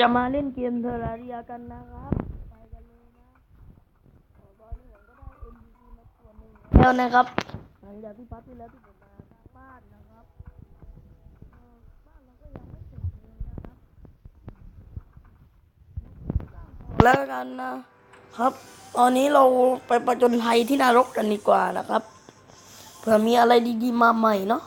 จะมาเล่นเกมเทอร์ราเรียกันนะครับไปกันเลยนะตอนนี้ผมก็ได้ MVP มาตัวหนึ่งแล้วนะครับหลังจากที่พักที่แล้วที่ผมมาสร้างบ้านนะครับบ้านเราก็ยังไม่เสร็จเลยนะครับแล้วกันนะครับ ตอนนี้เราไปประจนภัยที่นรกกันดีกว่านะครับเผื่อมีอะไรดีๆมาใหม่เนาะ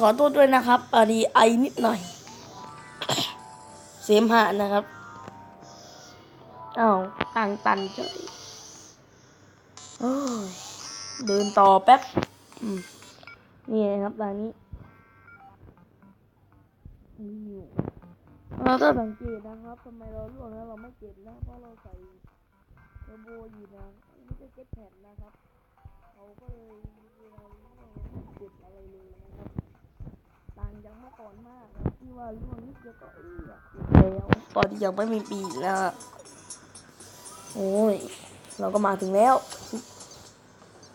ขอโทษด้วยนะครับพอดีไอนิดหน่อย เสมหะนะครับอ้าวทางตันเฉยโอ้ยเดินต่อแป๊บอืมนี่นะครับทางนี้นี่อยู่เราถ้าสังเกตนะครับทำไมเราล่วงแล้วเราไม่เก็บนะเพราะเราใส่เทอร์โบอยู่นะไม่ใช่เก็ตแผ่นนะครับ เราก็เลย อ่อนมากนะที่ว่าล่วงนิดเดียวก็เออแล้วตอนยังไม่มีปีกนะโอ้ย เราก็มาถึงแล้ว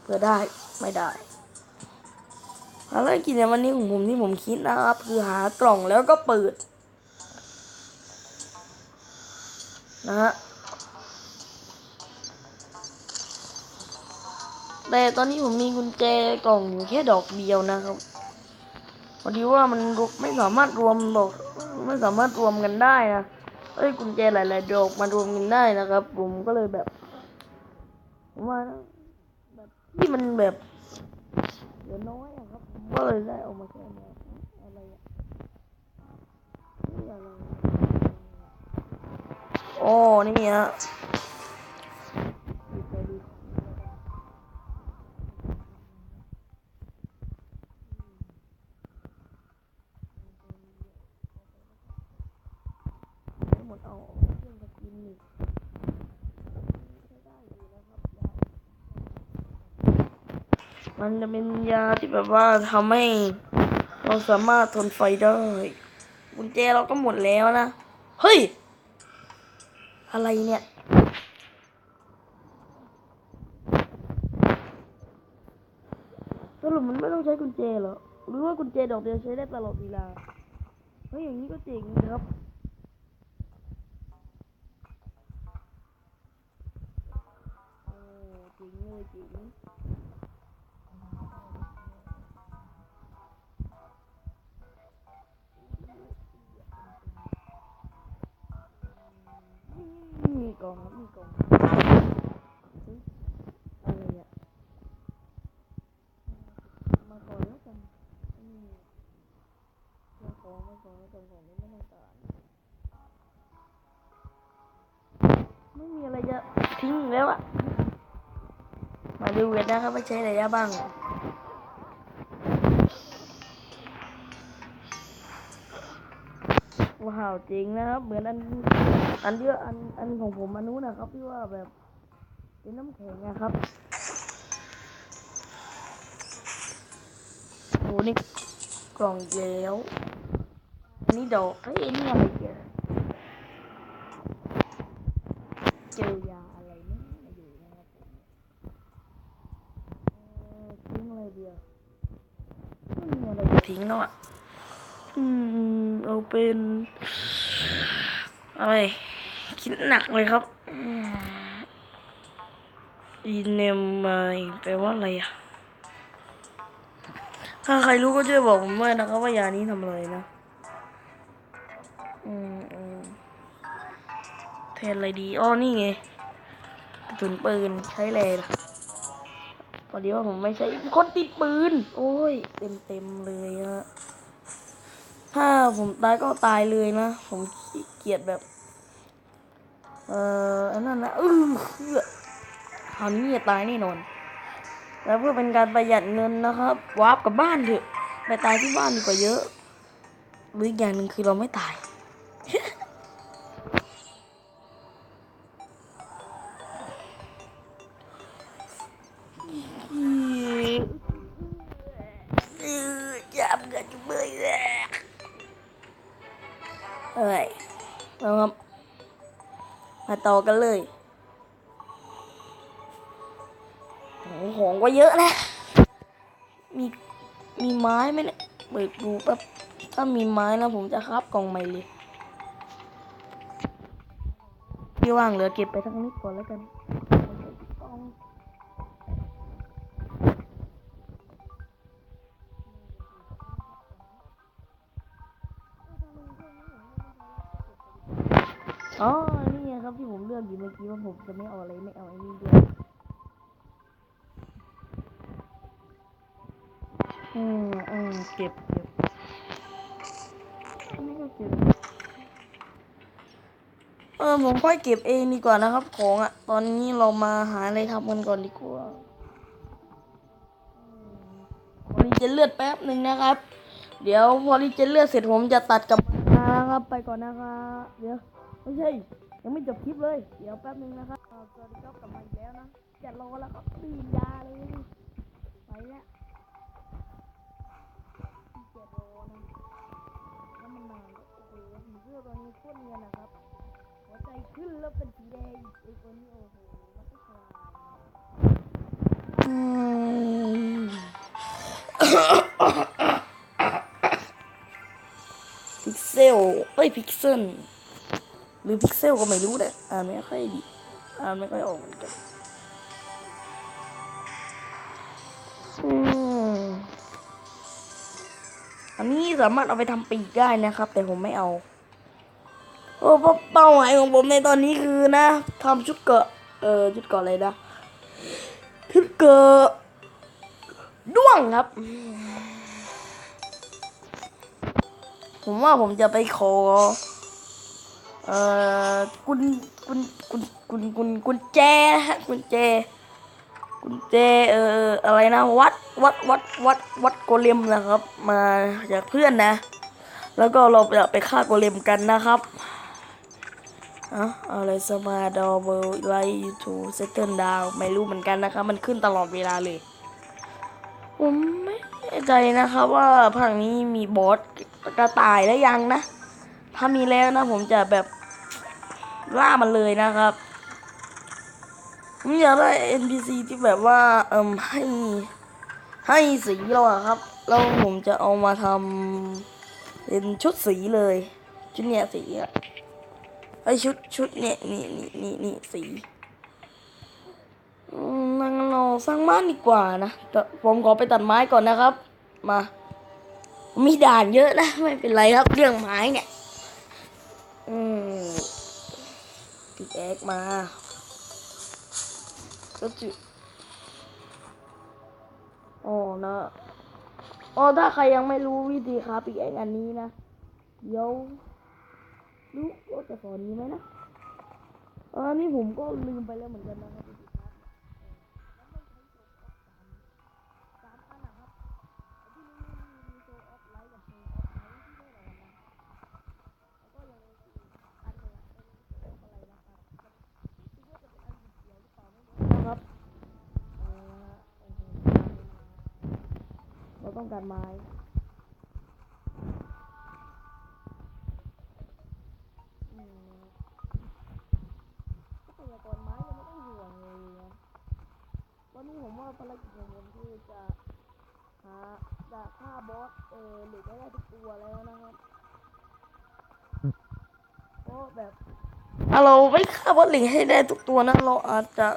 เพื่อได้ไม่ได้ภารกิจในวันนี้ของผมที่ผมคิดนะครับ คือหากล่องแล้วก็เปิด นะฮะแต่ตอนนี้ผมมีกุญแจกล่องอยู่แค่ดอกเดียวนะครับ พอดีว่ามันไม่สามารถรวมดอกไม่สามารถรวมกันได้นะเอ้ยกุญแจหลายๆดอกมารวมกันได้นะครับ ผมก็เลยแบบว่าแบบที่มันแบบเหลือน้อยอะครับก็เลยได้ออกมาแค่นี้อะไรอะโอ้นี่ฮะ มันจะเป็นยาที่แบบว่าทำให้ เราสามารถทนไฟได้กุญแจเราก็หมดแล้วนะ เฮ้ย อะไรเนี่ยสรุปมันไม่ต้องใช้กุญแจเหรอหรือว่ากุญแจดอกเดียวใช้ได้ตลอดเวลา เฮ้ย อย่างนี้ก็เจ๋งนะครับโอ้เจ๋งเลยเจ๋ง กองครับมีกองอะไรอะมาก่อนแล้วกันอืมมาของมาของมาของของไม่ต้องการไม่มีอะไรจะทิ้งแล้วอะมาดูกันนะครับว่าใช้อะไรบ้าง ว้าวจริงนะครับ เหมือนอันอันเดียวอันอันของผมอันนู้นนะครับที่ว่าแบบเป็นน้ำแข็งนะครับโหนี่กล่องอีกแล้วอันนี้ดอกเฮ้ยอันนี่อะไรเจอเจอยาอะไรไม่าอยู่นะครับผมเออทิ้งอะไรเดียวไม่มีอะไรทิ้งแล้วอะ อืมเอาเป็นอะไรคิดหนักเลยครับอีเนมไมแปลว่าอะไรอะ ถ้าใครรู้ก็ช่วยบอกผมด้วยนะครับว่ายานี้ทำอะไรนะ อืมอืมแทนอะไรดีอ้อนี่ไงกระสุนปืนใช้เลยล่ะพอดีว่าผมไม่ใช่คนติดปืน โอ้ย เต็มเต็มเลยฮะ ผมตายก็ตายเลยนะ ผมเกียจแบบ เอ่ออันนั้นนะอื้อคราวนี้จะตายแน่นอน แล้วเพื่อเป็นการประหยัดเงินนะครับวาร์ปกลับบ้านเถอะ ไปตายที่บ้านดีกว่าเยอะหรืออีกอย่างหนึ่งคือเราไม่ตายจับกันจุ๊บ เอ้ยเอาครับมาต่อกันเลยโอ้โหของก็เยอะนะ มีมีไม้ไหมเนี่ยเปิดดูแป๊บถ้ามีไม้นะผมจะครับกล่องใหม่เลยที่ว่างเหลือเก็บไปทั้งนี้ก่อนแล้วกันกล่อง อ๋อ นี่ไงครับที่ผมเลือกอยู่เมื่อกี้ว่าผมจะไม่เอาอะไรไม่เอาไอ้นี่ด้วย อืมอืมเก็บเก็บอันนี้ก็เก็บ เออผมค่อยเก็บเองดีกว่านะครับ ของอะตอนนี้เรามาหาอะไรทำกันก่อนดีกว่าพอดีเจนเลือดแป๊บหนึ่งนะครับ เดี๋ยวพอดีเจนเลือดเสร็จผมจะตัดกับมาครับไปก่อนนะครับเดี๋ยว ไม่ใช่ ยังไม่จบคลิปเลย เดี๋ยวแป๊บหนึงนะครับอ่าสวัสดีครับกลับมาอีกแล้วนะจะรอแล้วครับตื่นยาเลย ไปแล้วเจ็ดรอนะแล้วมันนานแล้วโอ้โหผีเสื้อตัวนี้โคตรเนียนนะครับ หัวใจขึ้นแล้วเป็นสีแดงไอ้ตัวนี้โอ้โหมันก็คลายอืมพิกเซลเอ้ยพิกเซล หรือพิกเซลก็ไม่รู้แหละอ่านไม่ค่อยดีอ่านไม่ค่อยออกเหมือนกันอืมอันนี้สามารถเอาไปทำปีกได้นะครับ แต่ผมไม่เอาโอ้เพราะเป้าหมายของผมในตอนนี้คือนะทำชุดเกาะเออชุดเกาะอะไรนะชุดเกาะด้วงครับ ผมว่าผมจะไปขอ เอ่อกุญกุญกุญกุญกุญกุญแจฮะกุญแจกุญแจเอ่ออะไรนะวัดวัดวัดวัดวัดโกเลมนะครับ มาจากเพื่อนนะ แล้วก็เราจะไปฆ่าโกเลมกันนะครับอะอะไรสมาดอเบอร์ไลทูเซตเทิลดาวไม่รู้เหมือนกันนะครับมันขึ้นตลอดเวลาเลยผมไม่แน่ใจนะครับว่าภาคนี้มีบอสกระต่ายแล้วยังนะ ถ้ามีแล้วนะ ผมจะแบบล่ามันเลยนะครับผมอยากได้ NPC ที่แบบว่าเอิมให้ให้สีเราอะครับ แล้วผมจะเอามาทำเป็นชุดสีเลย ชุดเนี้ยสีอะไอชุดชุดเนี่ยนี่นี่นี่นี่สีอืมงั้นเราสร้างบ้านดีกว่านะแต่ผมขอไปตัดไม้ก่อนนะครับ มา มีด่านเยอะนะ ไม่เป็นไรครับเรื่องไม้เนี่ย อืมปิดแอกมาก็จุอ๋อนะอ๋อถ้าใครยังไม่รู้วิธีครับปิกแอกอันนี้นะเดี๋ยวรู้ว่าจะสอนนี้ไหมนะอันนี้ผมก็ลืมไปแล้วเหมือนกันนะครับพี่ครับสามอันนะครับที่นี่มีโซออฟไลท์กับโซออฟไลท์ที่ได้รอนะแล้วก็ยังมีอีกอันหนึงอะเป็นโซออฟอะไรนะครับคิดว่าจะเป็นอันสีเขียวหรือเปล่าไม่รู้นะครับเออโอ้โหเราต้ องการไม้พยากรไม้ยังไม่ต้องห่วงเลยนะตอนนี้ผมว่าภารกิจของผมคือจะหาจะฆ่าบอสเออเหล็กให้ได้ทุกตัวแล้วนะครับเพราะแบบถ้าเราไม่ฆ่าบอสเหล็กให้ได้ทุกตัวนะเราอาจจะ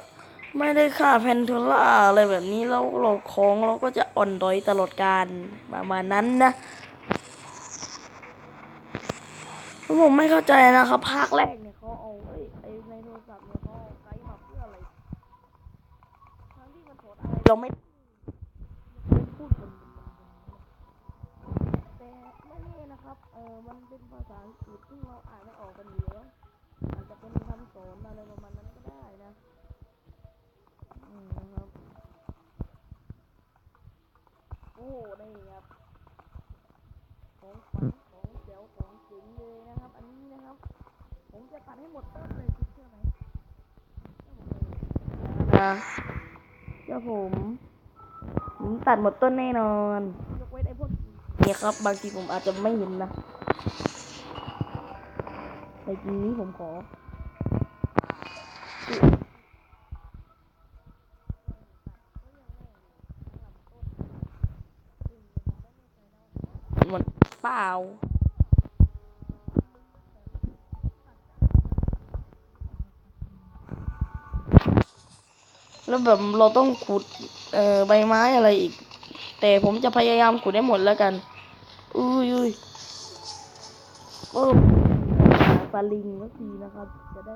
ไม่ได้ฆ่าแพนเทล่าอะไรแบบนี้แล้วเราของเราก็จะอ่อนด้อยตลอดการประมาณนั้นนะผมไม่เข้าใจนะครับภาคแรกเนี่ยเขาเอาไอ้ไอในโทรศัพท์เนี่ยเขาเอาไกด์มาเพื่ออะไรทั้งที่มันสอนอะไรเราไม่ไม่พูดบนแต่ไม่แน่นะครับเออมันเป็นภาษาอังกฤษซึ่เราอ่านไม่ออกกันอยู่แล้วอาจจะเป็นคำสอนอะไรประมาณนั้นก็ได้นะ นะครับ โอ้นี่ครับ ของขวัญของเจ๋วของเจ๋งเลยนะครับ อันนี้นะครับ ผมจะตัดให้หมดต้นเลยคุณเชื่อไหมนะเชื่อผม ผมตัดหมดต้นแน่นอนยกเว้นไอ้พวกเนี่ยครับ บางทีผมอาจจะไม่เห็นนะแต่ทีนี้ผมขอ ป ล่าแล้วแบบเราต้องขุดเอ่อใบไม้อะไรอีก แต่ผมจะพยายามขุดให้หมดแล้วกัน อุ้ยอุ้ยปุ๊บหาลิงสักทีนะครับ จะได้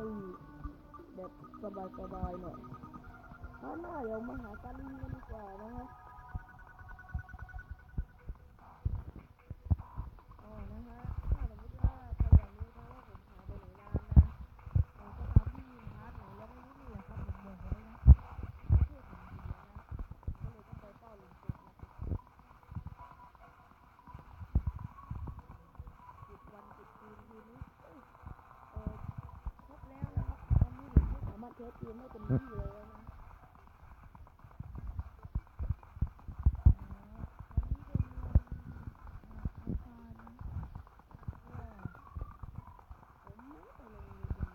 แบบสบายสบายๆหน่อยถ้าหน้าเดี๋ยวมาหาสลิงกันดีกว่านะครับอ๋อนะฮะถ้าสมมติว่าใครอยากรู้นะว่าผมหายไปไหนนานนะผมก็ตามที่พาร์ทไหนแล้วไม่รู้นี่แหละครับผมบอกไว้นะ ประเทศผมอยู่นะก็เลยต้องไปเฝ้าลุงตู่นะครับปิดวันปิดคืนคืนนี้เอ้ยเออครบแล้วนะครับตอนนี้ผมไม่สามารถ เทสเกมได้เต็มที่เลยแล้วนะผมไม่ไปโรงเรียนว่า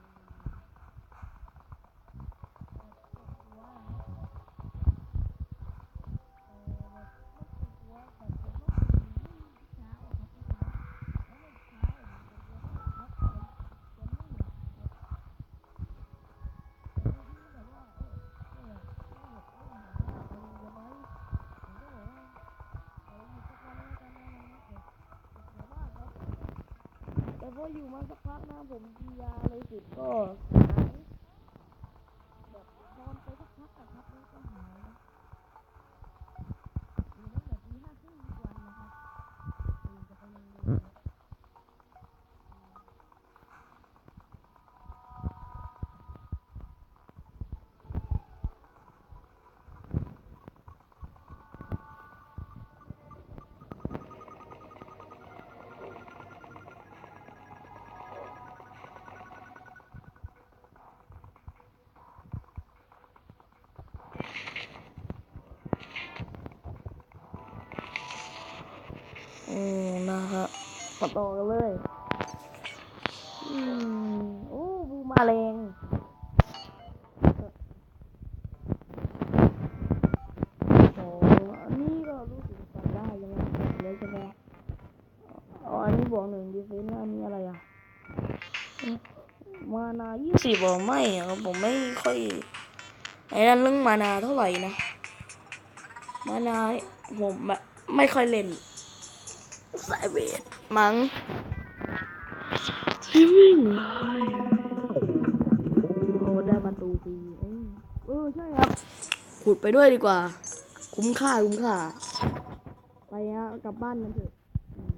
พออยู่มาสักพักนะผมกินยาเลยสิก็จก็ อืมนะฮะมาต่อกันเลยอืมโอ้บูมาแรงโอ้อันนี้ก็รู้สึกจำได้ยังไงเลยใช่ไหมอ๋ออันนี้บอกหนึ่งดีเฟนต์อันนี้อะไรอะมานายี่สิบบอกไม่อะผมไม่ค่อยไอ้นั่นเรื่องมานาเท่าไหร่นะ มานาผมแบบไม่ค่อยเล่น สายเวทมั้งที่วิ่งโอ้ได้ประตูฟรีเอ้ยเออใช่ครับขุดไปด้วยดีกว่า คุ้มค่าคุ้มค่า ไปฮะกลับบ้านกันเถอะอืม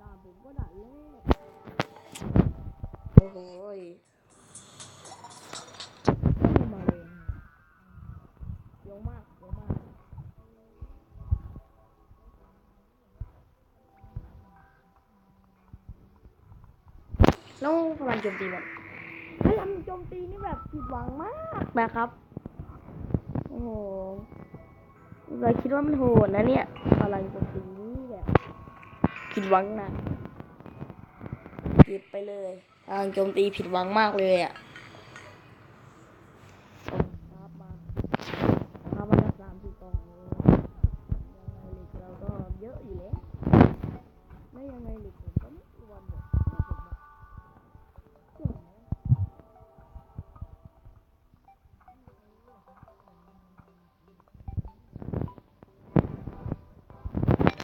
ด่าผมก็ด่าแรกโอ้โหย แล้วพลังโจมตีแบบพลังโจมตีนี่แบบผิดหวังมากนะครับโอ้โหเราคิดว่ามันโหดนะเนี่ยพลังโจมตีนี่แบบผิดหวังนะหยิบไปเลยพลังโจมตีผิดหวังมากเลยอะ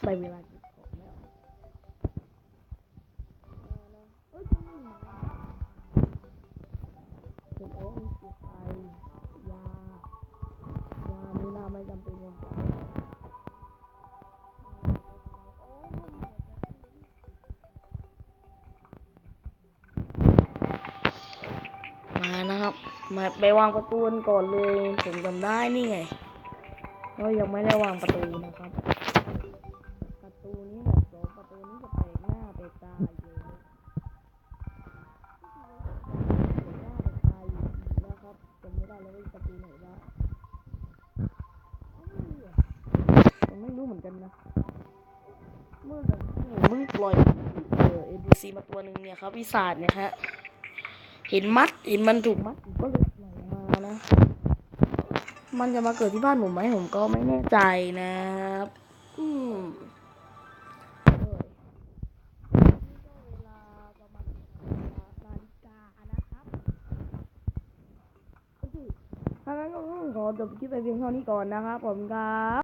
ไปเวลาเก็บของแล้วเอ้ยจะมีหมาเป็นโอ้มีสีไฟยายามีนาไม่จำเป็นยังมานะครับ มาไปวางประตูก่อนเลย ผมจำได้นี่ไงเรายังไม่ได้วางประตูนะครับ มื่อกี้มึงปล่อยเออเอ็นบีซีมาตัวหนึ่งเนี่ยครับวิสาดเนี่ยฮะเห็นมัดเห็นมันถูกมัดก็เลยไหลมานะ มันจะมาเกิดที่บ้านผมไหมผมก็ไม่แน่ใจนะครับอืมถ้างั้นก็ขอจบคลิปไปเพียงเท่านี้ก่อนนะครับผมครับ